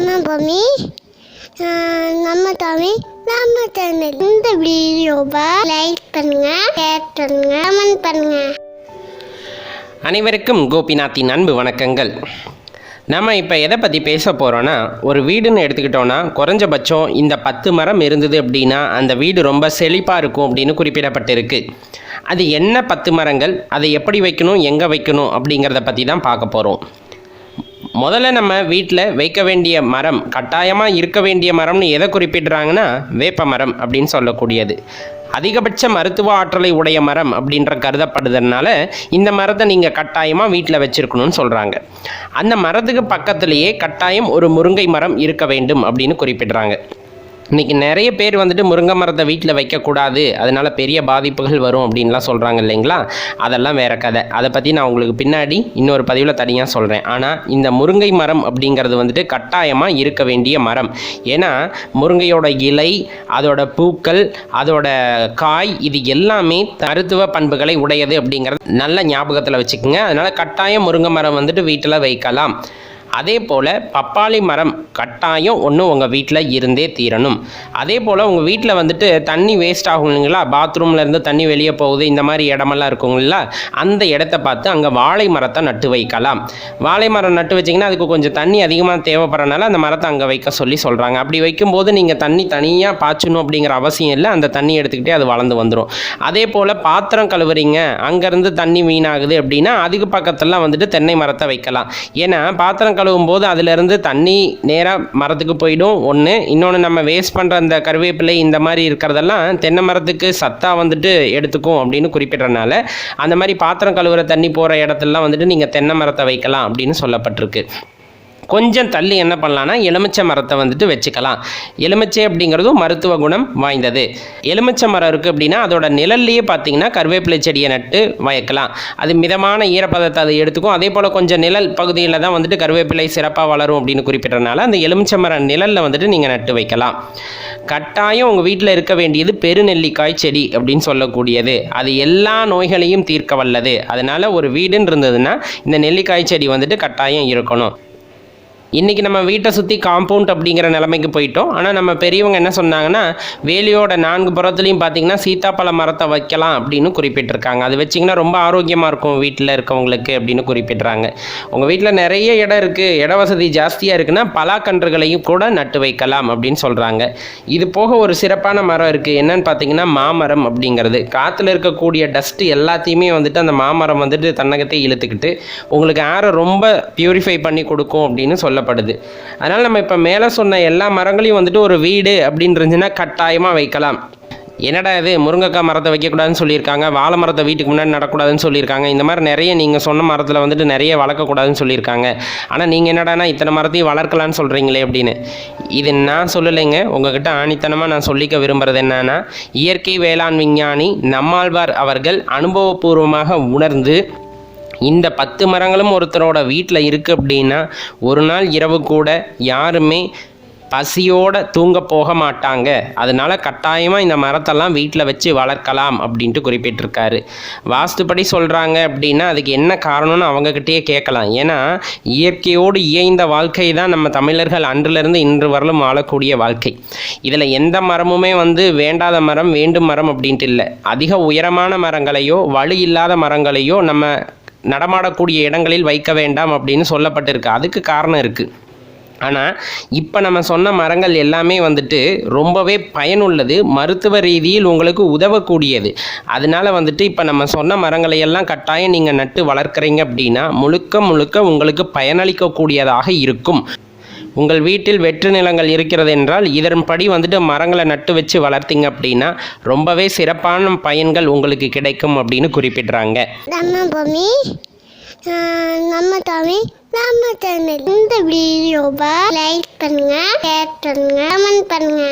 நம்ம பூமி நம்ம தமிழ் நம்ம தமிழ் இந்த வீடியோவை லைக் பண்ணுங்க ஷேர் பண்ணுங்க கமெண்ட் பண்ணுங்க. அனைவருக்கும் கோபிநாத்தின் அன்பு வணக்கங்கள். நம்ம இப்போ எதை பற்றி பேச போகிறோன்னா ஒரு வீடுன்னு எடுத்துக்கிட்டோன்னா குறைஞ்சபட்சம் இந்த பத்து மரம் இருந்தது அப்படின்னா அந்த வீடு ரொம்ப செழிப்பாக இருக்கும் அப்படின்னு குறிப்பிடப்பட்டிருக்கு. அது என்ன பத்து மரங்கள்? அதை எப்படி வைக்கணும்? எங்கே வைக்கணும்? அப்படிங்கிறத பற்றி தான் பார்க்க போகிறோம் முதல்ல நம்ம வீட்டில் வைக்க வேண்டிய மரம் கட்டாயமாக இருக்க வேண்டிய மரம்னு எதை குறிப்பிடுறாங்கன்னா வேப்ப மரம் அப்படின்னு சொல்லக்கூடியது. அதிகபட்ச மருத்துவ ஆற்றலை உடைய மரம் அப்படின்ற கருதப்படுறதுனால இந்த மரத்தை நீங்கள் கட்டாயமாக வீட்டில் வச்சுருக்கணும்னு சொல்கிறாங்க அந்த மரத்துக்கு பக்கத்துலேயே கட்டாயம் ஒரு முருங்கை மரம் இருக்க வேண்டும் அப்படின்னு குறிப்பிடுறாங்க. இன்றைக்கி நிறைய பேர் வந்துட்டு முருங்கை மரத்தை வீட்டில் வைக்கக்கூடாது. அதனால் பெரிய பாதிப்புகள் வரும் அப்படின்லாம் சொல்கிறாங்க இல்லைங்களா? அதெல்லாம் வேற கதை. அதை பற்றி நான் உங்களுக்கு பின்னாடி இன்னொரு பதிவில் தனியாக சொல்கிறேன் ஆனால் இந்த முருங்கை மரம் அப்படிங்கிறது வந்துட்டு கட்டாயமாக இருக்க வேண்டிய மரம். ஏன்னா முருங்கையோட இலை அதோட பூக்கள் அதோட காய் இது எல்லாமே மருத்துவ பண்புகளை உடையது அப்படிங்கிறது நல்ல ஞாபகத்தில் வச்சுக்கோங்க. அதனால் கட்டாயம் முருங்கை மரம் வந்துட்டு வீட்டில் வைக்கலாம். அதே போல் பப்பாளி மரம் கட்டாயம் ஒன்று உங்கள் வீட்டில் இருந்தே தீரணும். அதே போல் உங்கள் வீட்டில் வந்துட்டு தண்ணி வேஸ்ட் ஆகும் இல்லைங்களா? பாத்ரூமில் இருந்து தண்ணி வெளியே போகுது இந்த மாதிரி இடமெல்லாம் இருக்குங்களா அந்த இடத்த பார்த்து அங்கே வாழை மரத்தை நட்டு வைக்கலாம். வாழை மரம் நட்டு வச்சிங்கன்னா அதுக்கு கொஞ்சம் தண்ணி அதிகமாக தேவைப்படுறனால அந்த மரத்தை அங்கே வைக்க சொல்லி சொல்கிறாங்க அப்படி வைக்கும்போது நீங்கள் தண்ணி தனியாக பாய்ச்சணும் அப்படிங்கிற அவசியம் இல்லை. அந்த தண்ணி எடுத்துக்கிட்டே அது வளர்ந்து வந்துடும் அதே போல் பாத்திரம் கழுவுறீங்க. அங்கேருந்து தண்ணி வீணாகுது அப்படின்னா அதுக்கு பக்கத்துலலாம் வந்துட்டு தென்னை மரத்தை வைக்கலாம். ஏன்னா பாத்திரம் கழுவும் போது அதுலேருந்து தண்ணி நேராக மரத்துக்கு போயிடும். ஒன்று இன்னொன்று நம்ம வேஸ்ட் பண்ணுற அந்த கருவேப்பிலை இந்த மாதிரி இருக்கிறதெல்லாம் தென்னை மரத்துக்கு சத்தாக வந்துட்டு எடுத்துக்கும் அப்படின்னு குறிப்பிட்றனால அந்த மாதிரி பாத்திரம் கழுவுற தண்ணி போகிற இடத்துலலாம் வந்துட்டு நீங்கள் தென்னை மரத்தை வைக்கலாம் அப்படின்னு சொல்லப்பட்டிருக்கு. கொஞ்சம் தள்ளி என்ன பண்ணலான்னா எலுமிச்சை மரத்தை வந்துட்டு வச்சுக்கலாம். எலுமிச்சை அப்படிங்கிறதும் மருத்துவ குணம் வாய்ந்தது. எலுமிச்சை மரம் இருக்குது அப்படின்னா அதோட நிழல்லையே பார்த்தீங்கன்னா கருவேப்பிலை செடியை நட்டு வயக்கலாம். அது மிதமான ஈரப்பதத்தை அதை எடுத்துக்கும். அதே போல் கொஞ்சம் நிழல் பகுதியில் தான் வந்துட்டு கருவேப்பிலை சிறப்பாக வளரும் அப்படின்னு குறிப்பிட்டனால அந்த எலுமிச்சை மரம் நிழலில் வந்துட்டு நீங்கள் நட்டு வைக்கலாம். கட்டாயம் உங்கள் வீட்டில் இருக்க வேண்டியது பெருநெல்லிக்காய் செடி அப்படின்னு சொல்லக்கூடியது. அது எல்லா நோய்களையும் தீர்க்க வல்லது. அதனால் ஒரு வீடுன்னு இருந்ததுன்னா இந்த நெல்லிக்காய் செடி வந்துட்டு கட்டாயம் இருக்கணும். இன்றைக்கி நம்ம வீட்டை சுற்றி காம்பவுண்ட் அப்படிங்கிற நிலைமைக்கு போயிட்டோம். ஆனால் நம்ம பெரியவங்க என்ன சொன்னாங்கன்னா வேலியோட நான்கு புறத்துலையும் பார்த்தீங்கன்னா சீத்தாப்பழ மரத்தை வைக்கலாம் அப்படின்னு குறிப்பிட்டிருக்காங்க. அது வச்சிங்கன்னா ரொம்ப ஆரோக்கியமாக இருக்கும் வீட்டில் இருக்கவங்களுக்கு அப்படின்னு குறிப்பிட்றாங்க. உங்கள் வீட்டில் நிறைய இடம் இருக்குது இட வசதி ஜாஸ்தியாக இருக்குன்னா பலாக்கன்றுகளையும் கூட நட்டு வைக்கலாம் அப்படின்னு சொல்கிறாங்க இது போக ஒரு சிறப்பான மரம் இருக்குது என்னன்னு பார்த்தீங்கன்னா மாமரம் அப்படிங்கிறது. காற்றுல இருக்கக்கூடிய டஸ்ட்டு எல்லாத்தையுமே வந்துட்டு அந்த மாமரம் வந்துட்டு தன்னகத்தை இழுத்துக்கிட்டு உங்களுக்கு ஏரை ரொம்ப பியூரிஃபை பண்ணி கொடுக்கும் அப்படின்னு சொல்லப்படுது. அதனால் நம்ம இப்போ மேலே சொன்ன எல்லா மரங்களையும் வந்துட்டு ஒரு வீடு அப்படின்னு இருந்துச்சுன்னா கட்டாயமாக வைக்கலாம். என்னடா இது? முருங்கைக்காய் மரத்தை வைக்கக்கூடாதுன்னு சொல்லியிருக்காங்க. வாழை மரத்தை வீட்டுக்கு முன்னாடி நடக்கூடாதுன்னு சொல்லியிருக்காங்க. இந்த மாதிரி நிறைய நீங்கள் சொன்ன மரத்தில் வந்துட்டு நிறைய வளர்க்கக்கூடாதுன்னு சொல்லியிருக்காங்க. ஆனால் நீங்கள் என்னடானா இத்தனை மரத்தையும் வளர்க்கலான்னு சொல்கிறீங்களே அப்படின்னு. இது நான் சொல்லலைங்க. உங்ககிட்ட ஆணித்தனமாக நான் சொல்லிக்க விரும்புகிறது என்னன்னா இயற்கை வேளாண் விஞ்ஞானி நம்மாழ்வார் அவர்கள் அனுபவபூர்வமாக உணர்ந்து இந்த பத்து மரங்களும் ஒருத்தரோட வீட்டில் இருக்குது அப்படின்னா ஒரு நாள் இரவு கூட யாருமே பசியோடு தூங்க போக மாட்டாங்க. அதனால் கட்டாயமாக இந்த மரத்தெல்லாம் வீட்டில் வச்சு வளர்க்கலாம் அப்படின்ட்டு குறிப்பிட்டிருக்காரு. வாஸ்துப்படி சொல்கிறாங்க அப்படின்னா அதுக்கு என்ன காரணம்னு அவங்கக்கிட்டேயே கேட்கலாம். ஏன்னா இயற்கையோடு இயைந்த வாழ்க்கை தான் நம்ம தமிழர்கள் அன்றிலிருந்து இன்று வரலும் வாழக்கூடிய வாழ்க்கை. இதில் எந்த மரமுமே வந்து வேண்டாத மரம் வேண்டும் மரம் அப்படின்ட்டு இல்லை. அதிக உயரமான மரங்களையோ வலு இல்லாத மரங்களையோ நம்ம நடமாடக்கூடிய இடங்களில் வைக்க வேண்டாம் அப்படின்னு சொல்லப்பட்டிருக்கு. அதுக்கு காரணம் இருக்குது ஆனால் இப்போ நம்ம சொன்ன மரங்கள் எல்லாமே வந்துட்டு ரொம்பவே பயனுள்ளது மருத்துவ ரீதியில் உங்களுக்கு உதவக்கூடியது. அதனால வந்துட்டு இப்போ நம்ம சொன்ன மரங்களை எல்லாம் கட்டாயம் நீங்கள் நட்டு வளர்க்குறீங்க அப்படின்னா முழுக்க முழுக்க உங்களுக்கு பயனளிக்கக்கூடியதாக இருக்கும். உங்கள் வீட்டில் வெற்று நிலங்கள் இருக்கிறது என்றால் இதன்படி வந்துட்டு மரங்களை நட்டு வச்சு வளர்த்தீங்க அப்படின்னா ரொம்பவே சிறப்பான பயன்கள் உங்களுக்கு கிடைக்கும் அப்படின்னு குறிப்பிடுறாங்க. நம்ம பூமி நம்ம தமிழ் நம்ம சேனல். இந்த வீடியோவை லைக் பண்ணுங்க ஷேர் பண்ணுங்க கமெண்ட் பண்ணுங்க.